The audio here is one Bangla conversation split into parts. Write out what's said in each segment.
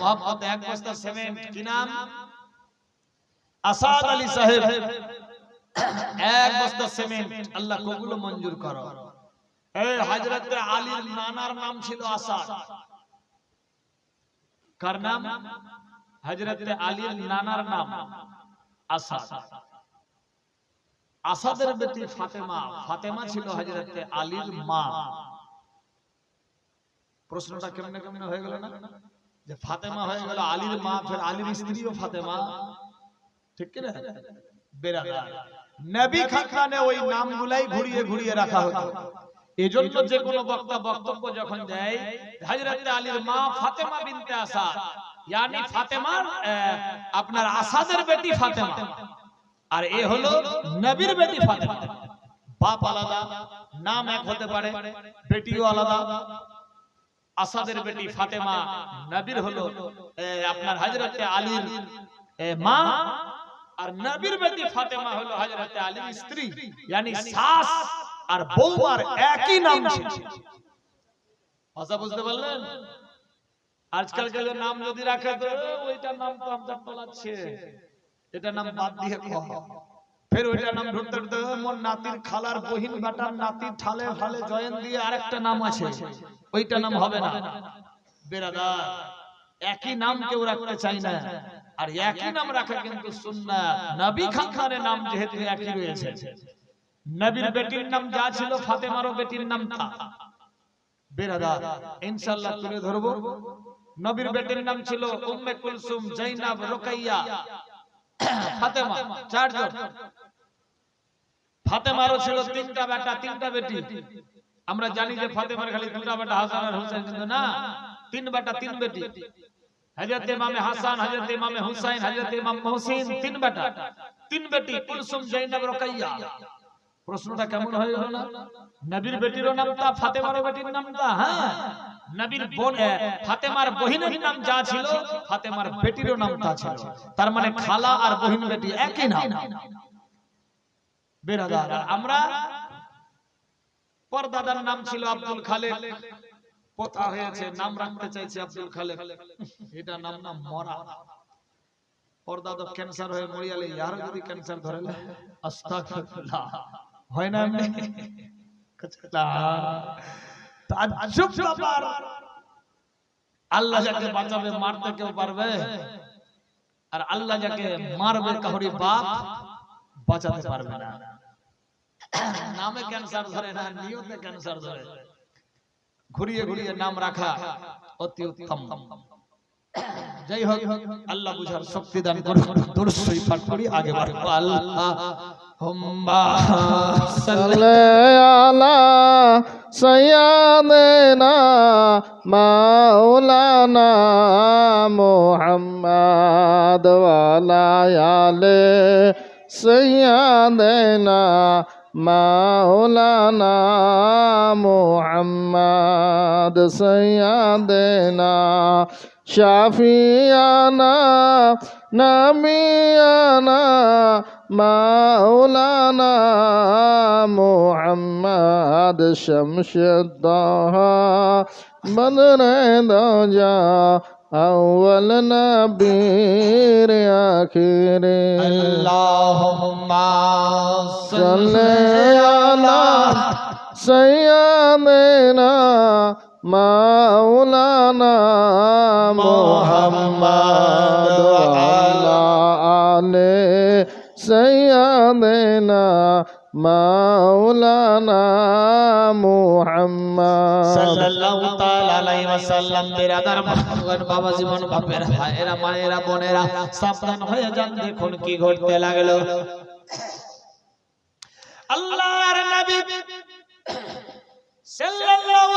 মোহাম্মদ এক বস্তা সিমেন্ট কি নাম আসাদ আলী সাহেব এক বস্তা সিমেন্ট আল্লাহ কবুল মঞ্জুর করো এই হযরত আলীর নানার নাম ছিল আসাদ কার নাম হযরত আলীর নানার নাম আসাদ আসাদের বেটি ফাতেমা ফাতেমা ছিল হযরত আলীর মা প্রশ্নটা কেমনে কেমনে হয়ে গেল না? যে ফাতেমা হয়ে গেল আলীর মা ফের আলীর স্ত্রীও ফাতেমা। ঠিক কি না নবী খানখানে ওই নামগুলাই ঘুরিয়ে ঘুরিয়ে রাখা হতো। এজন্য যে কোনো বক্তা বক্তব্য যখন দেয় হযরত আলীর মা ফাতেমা বিনতে আসাদ ইয়ানি ফাতেমার আপনার আসাদের বেটি ফাতেমা। আর এ হলো নবীর বেটি ফাতেমা। বাপ আলাদা নাম এক হতে পারে বেটিও আলাদা। আসাদের বেটি ফাতেমা নবীর হলো। আপনার হযরতে আলীর মা আর নবীর বেটি ফাতেমা হলো হযরতে আলীর স্ত্রী yani শাস আর বৌমার একই নাম ছিল। কথা বুঝতে পারলেন? আজকাল কাল নাম যদি রাখে তো ওইটার নাম তো আমরা তোলাচ্ছে এটা নাম বাদ দিয়ে কহ ফের ওইটা নাম ঢুকতে ঢুকতে মোর নাতির খালার বহিন বেটার নাতির ঠালে ফালে জয়েন দিয়ে আরেকটা নাম আছে। ওইটা নাম হবে না। বেরাদার। একই নাম কেউ রাখতে চাই না। আর একই নাম রাখা কিন্তু সুন্নাত নবী খান খানের নাম যেহেতু একই রয়েছে। নবীর বেটির নাম যা ছিল ফাতেমারও বেটির নাম তা। বেরাদার ইনশাআল্লাহ তুলে ধরবো। নবীর বেটির নাম ছিল উম্মে কুলসুম জাইনাব রুকাইয়া। ফাতেমা চারজন। ফাতেমারও ছিল তিনটা বেটা। তিনটা বেটি। আমরা জানি যে ফাতেমার খালি দুটা বেটা হাসান আর হুসাইন কিন্তু না। তিন বেটা তিন বেটি হযরত ইমামে হাসান হযরত ইমামে হুসাইন হযরত ইমাম মুহসিন তিন বেটা। তিন বেটি কুলসুম জাইনাব রুকাইয়া। প্রশ্নটা কেমন হয়ে গেল? না নবীর বেটিরও নাম তা ফাতেমারও বেটির নাম তা হ্যাঁ। নবীর বোন এ, ফাতেমার বহিনের নাম যা ছিল ফাতেমার বেটিরও নাম তা ছিল। তার মানে খালা আর বহিন বেটি একই নাম। বেরাদার আর আমরা পরদাদার নাম ছিল আব্দুল খালেক। পোতা হয়েছে, নাম রাখতে চাইছে আব্দুল খালেক। এটা নাম না মরা। পরদাদা ক্যান্সার হয়ে মরিয়ালে ইয়ারও যদি ক্যান্সার ধরে আস্তাগফিরুল্লাহ। হয় না তাজ্জুব ব্যাপার। আল্লাহ যাকে বাঁচাবে, মারতে কেউ পারবে? আর আল্লাহ যাকে মারবে, কাহরি বাপ বাঁচাতে পারবে না। নামে ক্যান্সার ধরে না, নিয়তে ক্যান্সার ধরে? ঘুরিয়ে ঘুরিয়ে নাম রাখা অতি উত্তম। যাই হোক, আল্লাহ বুঝার শক্তি দান করুন। দুরসই পাঠ করি, আগে বাড়ব আল্লাহ হুম্মা সাল্লি আলা সাইয়্যিদিনা مولانا محمد سيدنا شافيانا نبينا مولانا محمد شمس الضحى بدر دوجا أول نبي آخر اللهم صل على سيدنا مولانا محمد وعلى آل سيدنا মাওলানা মুহাম্মদ। সাল্লাল্লাহু তাআলা আলাইহি ওয়াসাল্লাম বাবা জীবন বাপের ভাইয়েরা, মায়েরা, বোনেরা, সাবধান হয়ে যান, দেখুন কি ঘটতে লাগল। আল্লাহর নবী সাল্লাল্লাহু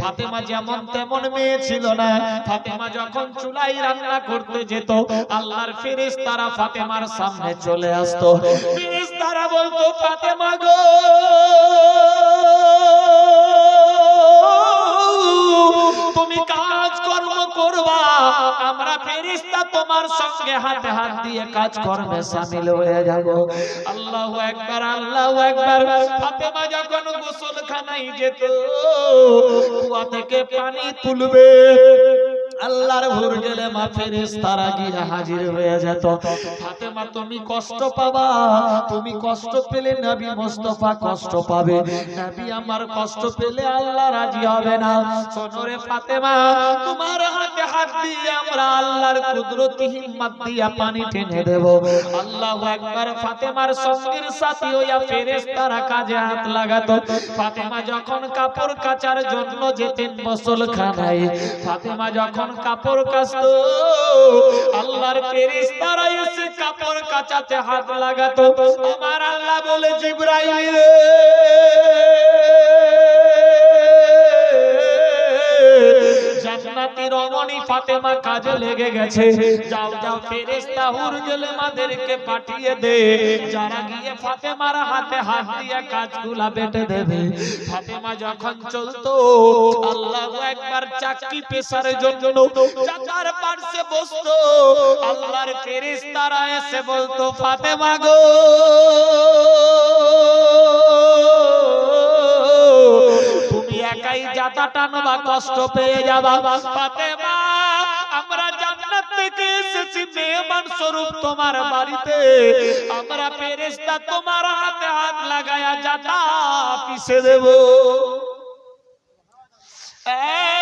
ফাতেমা যেমন তেমন মেয়ে ছিল না, ফাতেমা যখন চুলাই রান্না করতে যেত, আল্লাহর ফেরেশতারা ফাতেমার সামনে চলে আসতো। ফেরেশতারা বলতো, ফাতেমা গো আমরা ফেরেশতা তোমার সঙ্গে হাতে হাত দিয়ে কাজ করবে শামিল হয়ে যাব। আল্লাহু একবার আল্লাহু আকবার। ফাতেমা যখন গোসলখানায় যেত, কুয়া থেকে পানি তুলবে। আল্লাহর ভোর গেলে মা ফেরেশতারা গিয়ে হাজির হয়ে যেত। ফাতেমা, তুমি কষ্ট পাবা, তুমি কষ্ট পেলে নবী মুস্তাফা কষ্ট পাবে। নবী আমার কষ্ট পেলে আল্লাহ রাজি হবে না। শোনো রে ফাতেমা, তোমার হাতে হাত দিয়ে আমরা আল্লাহর কুদরতি হিম্মত দিয়া পানি টেনে দেব। আল্লাহু আকবার ফাতেমার সঙ্গীর সাথী হইয়া ফেরেশতারা কাজে হাত লাগাতো। ফাতেমা যখন কাপড় কাচার জন্য যেতেন মুসলখানায় ফাতেমা যখন কাপড় কাচতো। আল্লাহর ফেরেশতারা এসে কাপড় কাচাতে হাত লাগাতো। আমার আল্লাহ বলে জিবরাইল জান্নাতি রমণী ফাতেমা কাজে লেগে গেছে। যাও যাও, ফেরেশতা হুরজলে মাদেরকে পাঠিয়ে দে। যারা গিয়ে ফাতেমার হাতে হাত দিয়ে কাজগুলা বেটে দেবে। ফাতেমা যখন চলতো, আল্লাহু একবার চাকরি পেশার জন্য চাকার পাশে বসতো। আল্লাহর ফেরেশতারা এসে বলতো, ফাতেমা গো একাই টানো টানবা কষ্ট পেয়ে যাবা ফাতেমা, আমরা জান্নাত থেকে এসেছি, মেহমান স্বরূপ তোমার বাড়িতে। আমরা ফেরেশতা তোমার হাতে হাত লাগায়া জাতা পিছে দেব। এ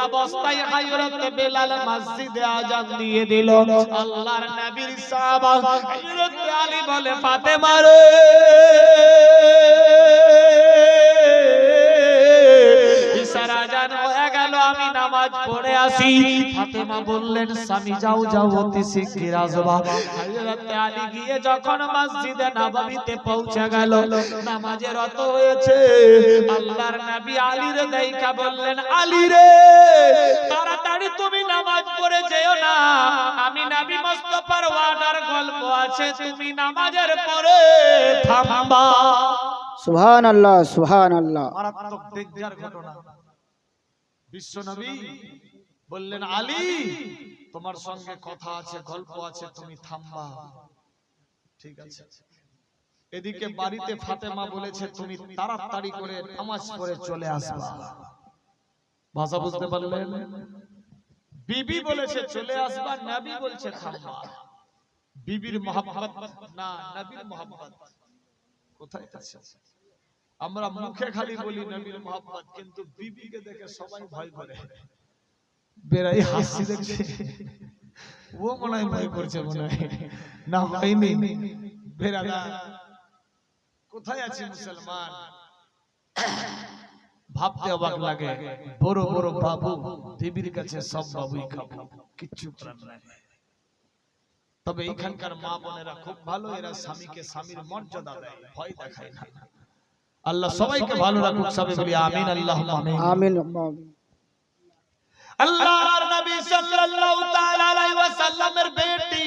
এমতাবস্থায় হায়রাতে বেলাল মসজিদে আজান দিয়ে দিল। আল্লাহর নবীর সাহাবা হযরত আলী বলে, ফাতেমা রে! নামাজ পড়ে আসি। ফাতেমা বললেন স্বামী যাও যাও অতি শিগগির আসবা। হযরত আলী গিয়ে যখন মসজিদে নববীতে পৌঁছে গেল নামাজে রত হয়েছে। আল্লাহর নবী আলীর দেখা বললেন আলী রে তাড়াতাড়ি তুমি নামাজ পড়ে যেও না। আমি নবী মুস্তাফার ওয়াদার গল্প আছে তুমি নামাজের পরে থামবা। সুবহান আল্লাহ সুবহান আল্লাহ মারাত্মক ঘটনা। বিশ্ব নবী বললেন আলী তোমার সঙ্গে কথা আছে গল্প আছে তুমি থামবা। ঠিক আছে। এদিকে বাড়িতে ফাতেমা বলেছে তুমি তাড়াতাড়ি করে নামাজ পড়ে চলে আসবা। ভাষা বুঝতে পারলেন? বিবি বলেছে চলে আসবা নবী বলছে থামবা। বিবির মহাভারত না নবীর মোহাম্মত কোথায় আছে? আমরা মুখে খালি বলি নবীর মোহাম্মত কিন্তু বিবিকে দেখে সবাই ভয় করে। বেড়াই হাসি দেখছে ও মনে হয় ভয় করছে মনে হয়। না হয়নি। বেড়াদা কোথায় আছে মুসলমান? ভাবতে অবাক লাগে। বড় বড় বাবু দেবীর কাছে সব বাবুই খাব। কিচ্ছু করার নাই। তবে এইখানকার মা বোনেরা খুব ভালো এরা স্বামীকে স্বামীর মর্যাদা দেয় ভয় দেখায় না। আল্লাহ সবাইকে ভালো রাখুক সবাই বলি আমিন আল্লাহ আমিন। আল্লাহর নবী সাল্লাল্লাহু তাআলা আলাইহি ওয়াসাল্লামের বেটি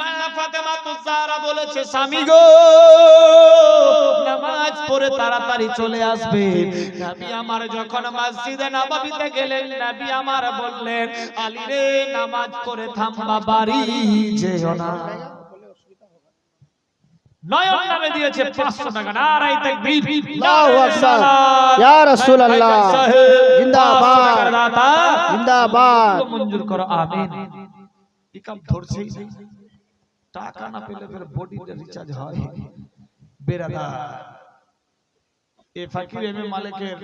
মা ফাতেমা তুজারা বলেছে স্বামী গো নামাজ পড়ে তাড়াতাড়ি চলে আসবে। নবী আমার যখন মসজিদে নববীতে গেলেন নবী আমার বললেন আলী রে নামাজ পড়ে থামবা বাড়ি যেও না। নয়ন নামে দিয়েছে 500 টাকা। নারাই তাকবীর। আল্লাহু আকবার। ইয়া রাসূলুল্লাহ। জিন্দাবাদ। জিন্দাবাদ। মঞ্জুর করো। আমিন। ইকাম ধরছেই টাকা না পেলে ফের বডিতে রিচার্জ হয়। বেরাদা এ ফাকির এম এ মালিকের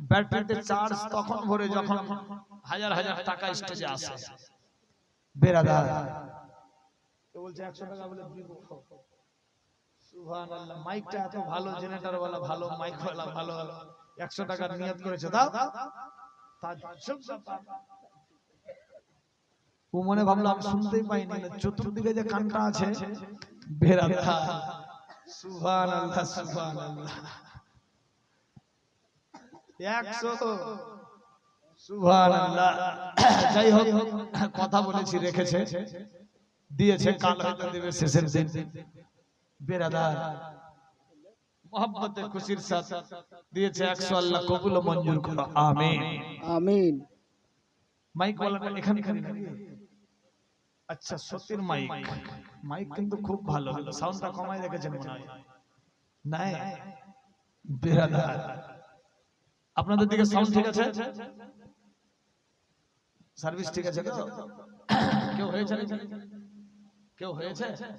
ব্যাটারিতে চার্জ তখন ভরে যখন হাজার হাজার টাকা স্টেজে আসে। বেরাদার কে বলছে একশো টাকা বলে দিব? সুবহানাল্লাহ মাইকটা এত ভালো জেনারেটর वाला ভালো মাইক वाला ভালো একশো টাকার নিয়ত করেছে দাও তাজ্জুব ব্যাপার। ও মনে ভাবলো আমি শুনতেই পাইনি না চতুর্দিকে যে কানটা আছে বেরাদার সুবহানাল্লাহ সুবহানাল্লাহ একশো সুবহানাল্লাহ যাই হোক কথা বলেছি রেখেছে দিয়েছে কাল হয়তো দেবে শেষের দিন বেরাদার। মোহাম্মতে খুশির সাথে দিয়েছে একশো আল্লাহ কবুল মঞ্জুর করো। আমিন। আমিন। মাইক ওয়ালাটা এখানে নাকি? আচ্ছা সত্যির মাইক। মাইক কিন্তু খুব ভালো। সাউন্ডটা কমাই রেখেছেন মনে হয়। নাই। বেরাদার। আপনাদের দিকে সাউন্ড ঠিক আছে? সার্ভিস ঠিক আছে তো? কেউ হয়েছে কেউ হয়েছে? হ্যাঁ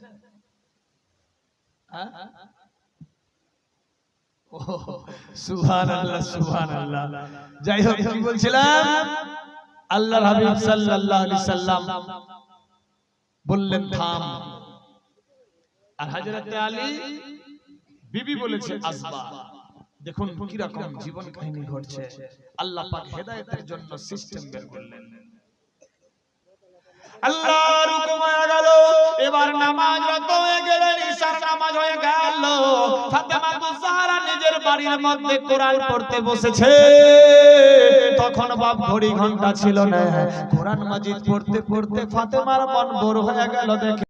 দেখুন কি রকম জীবন কাহিনী ঘটছে। আল্লাহ হেদায়েতের জন্য সিস্টেম বের করলেন। নিজের বাড়ির মধ্যে পড়তে বসেছে। তখন বাপ ঘড়ি ঘণ্টা ছিল না। কোরআন মাজিদ পড়তে পড়তে ফাতেমার মন বড় হয়ে গেল দেখে।